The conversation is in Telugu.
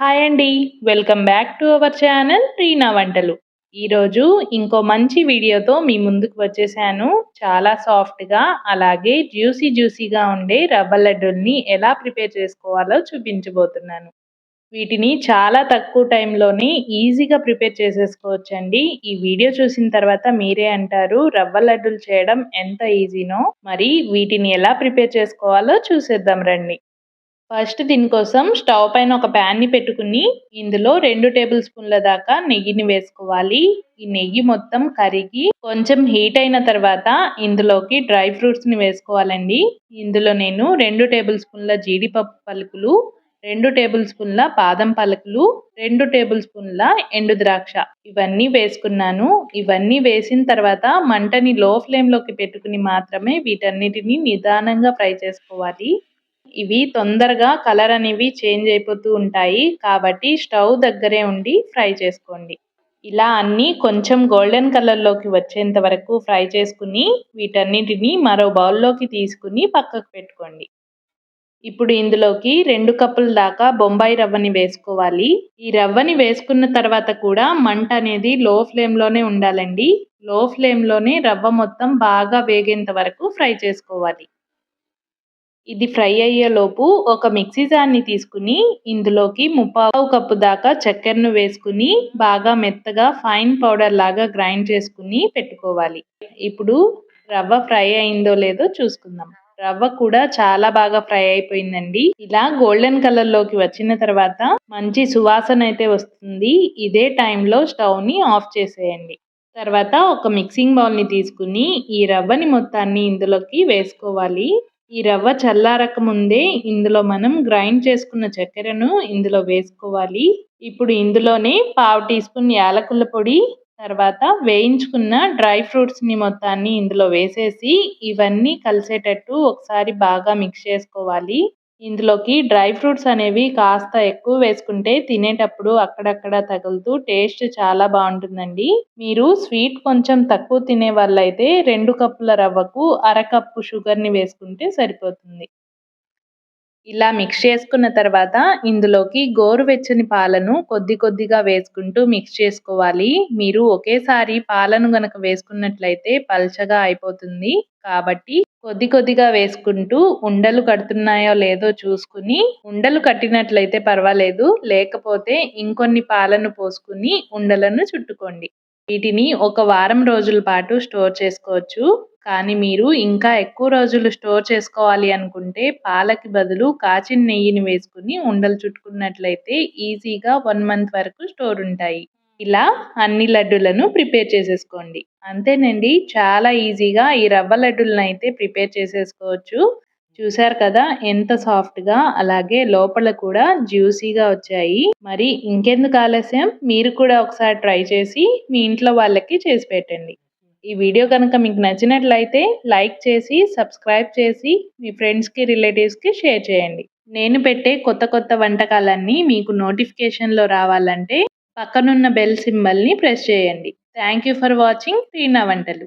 హాయ్ అండి. Welcome back to our channel Reena వంటలు. ఈరోజు ఇంకో మంచి వీడియోతో మీ ముందుకు వచ్చేసాను. చాలా సాఫ్ట్గా అలాగే జ్యూసీ జ్యూసీగా ఉండే రవ్వ లడ్డూల్ని ఎలా ప్రిపేర్ చేసుకోవాలో చూపించబోతున్నాను. వీటిని చాలా తక్కువ టైంలోనే ఈజీగా ప్రిపేర్ చేసేసుకోవచ్చండి. ఈ వీడియో చూసిన తర్వాత మీరే అంటారు రవ్వ లడ్డూలు చేయడం ఎంత ఈజీనో? మరి వీటిని ఎలా ప్రిపేర్ చేసుకోవాలో చూసేద్దాం రండి. ఫస్ట్ దీనికోసం స్టవ్ పైన ఒక ప్యాన్ని పెట్టుకుని ఇందులో రెండు టేబుల్ స్పూన్ల దాకా నెయ్యిని వేసుకోవాలి. ఈ నెయ్యి మొత్తం కరిగి కొంచెం హీట్ అయిన తర్వాత ఇందులోకి డ్రై ఫ్రూట్స్ని వేసుకోవాలండి. ఇందులో నేను రెండు టేబుల్ స్పూన్ల జీడిపప్పు పలుకులు రెండు టేబుల్ స్పూన్ల బాదం పలుకులు రెండు టేబుల్ స్పూన్ల ఎండు ద్రాక్ష ఇవన్నీ వేసుకున్నాను. ఇవన్నీ వేసిన తర్వాత మంటని లో ఫ్లేమ్లోకి పెట్టుకుని మాత్రమే వీటన్నిటిని నిదానంగా ఫ్రై చేసుకోవాలి. ఇవి తొందరగా కలర్ అనేవి చేంజ్ అయిపోతూ ఉంటాయి. కాబట్టి స్టవ్ దగ్గరే ఉండి ఫ్రై చేసుకోండి. ఇలా అన్నీ కొంచెం గోల్డెన్ కలర్లోకి వచ్చేంత వరకు ఫ్రై చేసుకుని వీటన్నిటిని మరో బౌల్లోకి తీసుకుని పక్కకు పెట్టుకోండి. ఇప్పుడు ఇందులోకి రెండు కప్పుల దాకా బొంబాయి రవ్వని వేసుకోవాలి. ఈ రవ్వని వేసుకున్న తర్వాత కూడా మంట అనేది లో ఫ్లేమ్లోనే ఉండాలండి. లో ఫ్లేమ్లోనే రవ్వ మొత్తం బాగా వేగేంత వరకు ఫ్రై చేసుకోవాలి. ఇది ఫ్రై అయ్యేలోపు ఒక మిక్సీ జార్ని తీసుకుని ఇందులోకి ముప్పావు కప్పు దాకా చక్కెరను వేసుకుని బాగా మెత్తగా ఫైన్ పౌడర్ లాగా గ్రైండ్ చేసుకుని పెట్టుకోవాలి. ఇప్పుడు రవ్వ ఫ్రై అయిందో లేదో చూసుకుందాం. రవ్వ కూడా చాలా బాగా ఫ్రై అయిపోయిందండి. ఇలా గోల్డెన్ కలర్లోకి వచ్చిన తర్వాత మంచి సువాసన అయితే వస్తుంది. ఇదే టైంలో స్టవ్ని ఆఫ్ చేసేయండి. తర్వాత ఒక మిక్సింగ్ బౌల్ని తీసుకుని ఈ రవ్వని మొత్తాన్ని ఇందులోకి వేసుకోవాలి. ఈ రవ్వ చల్లారక ముందే ఇందులో మనం గ్రైండ్ చేసుకున్న చక్కెరను ఇందులో వేసుకోవాలి. ఇప్పుడు ఇందులోనే పావు టీ స్పూన్ యాలకుల పొడి తర్వాత వేయించుకున్న డ్రై ఫ్రూట్స్ని మొత్తాన్ని ఇందులో వేసేసి ఇవన్నీ కలిసేటట్టు ఒకసారి బాగా మిక్స్ చేసుకోవాలి. ఇందులోకి డ్రై ఫ్రూట్స్ అనేవి కాస్త ఎక్కువ వేసుకుంటే తినేటప్పుడు అక్కడక్కడ తగులుతూ టేస్ట్ చాలా బాగుంటుందండి. మీరు స్వీట్ కొంచెం తక్కువ తినే వాళ్ళైతే రెండు కప్పుల రవ్వకు అరకప్పు షుగర్ని వేసుకుంటే సరిపోతుంది. ఇలా మిక్స్ చేసుకున్న తర్వాత ఇందులోకి గోరువెచ్చని పాలను కొద్ది కొద్దిగా వేసుకుంటూ మిక్స్ చేసుకోవాలి. మీరు ఒకేసారి పాలను గనక వేసుకున్నట్లయితే పల్చగా అయిపోతుంది. కాబట్టి కొద్ది కొద్దిగా వేసుకుంటూ ఉండలు కడుతున్నాయో లేదో చూసుకుని ఉండలు కట్టినట్లయితే పర్వాలేదు. లేకపోతే ఇంకొన్ని పాలను పోసుకుని ఉండలను చుట్టుకోండి. వీటిని ఒక వారం రోజుల పాటు స్టోర్ చేసుకోవచ్చు. కానీ మీరు ఇంకా ఎక్కువ రోజులు స్టోర్ చేసుకోవాలి అనుకుంటే పాలకి బదులు కాచిన నెయ్యిని వేసుకుని ఉండలు చుట్టుకున్నట్లయితే ఈజీగా వన్ మంత్ వరకు స్టోర్ ఉంటాయి. ఇలా అన్ని లడ్డులను ప్రిపేర్ చేసేసుకోండి. అంతేనండి చాలా ఈజీగా ఈ రవ్వ లడ్డులను అయితే ప్రిపేర్ చేసేసుకోవచ్చు. చూసారు కదా ఎంత సాఫ్ట్గా అలాగే లోపల కూడా జ్యూసీగా వచ్చాయి. మరి ఇంకెందుకు ఆలస్యం? మీరు కూడా ఒకసారి ట్రై చేసి మీ ఇంట్లో వాళ్ళకి చేసి పెట్టండి. ఈ వీడియో కనుక మీకు నచ్చినట్లయితే లైక్ చేసి సబ్స్క్రైబ్ చేసి మీ ఫ్రెండ్స్కి రిలేటివ్స్కి షేర్ చేయండి. నేను పెట్టే కొత్త కొత్త వంటకాలన్నీ మీకు నోటిఫికేషన్లో రావాలంటే పక్కనున్న బెల్ సింబల్ని ప్రెస్ చేయండి. Thank you for watching Reena వంటలు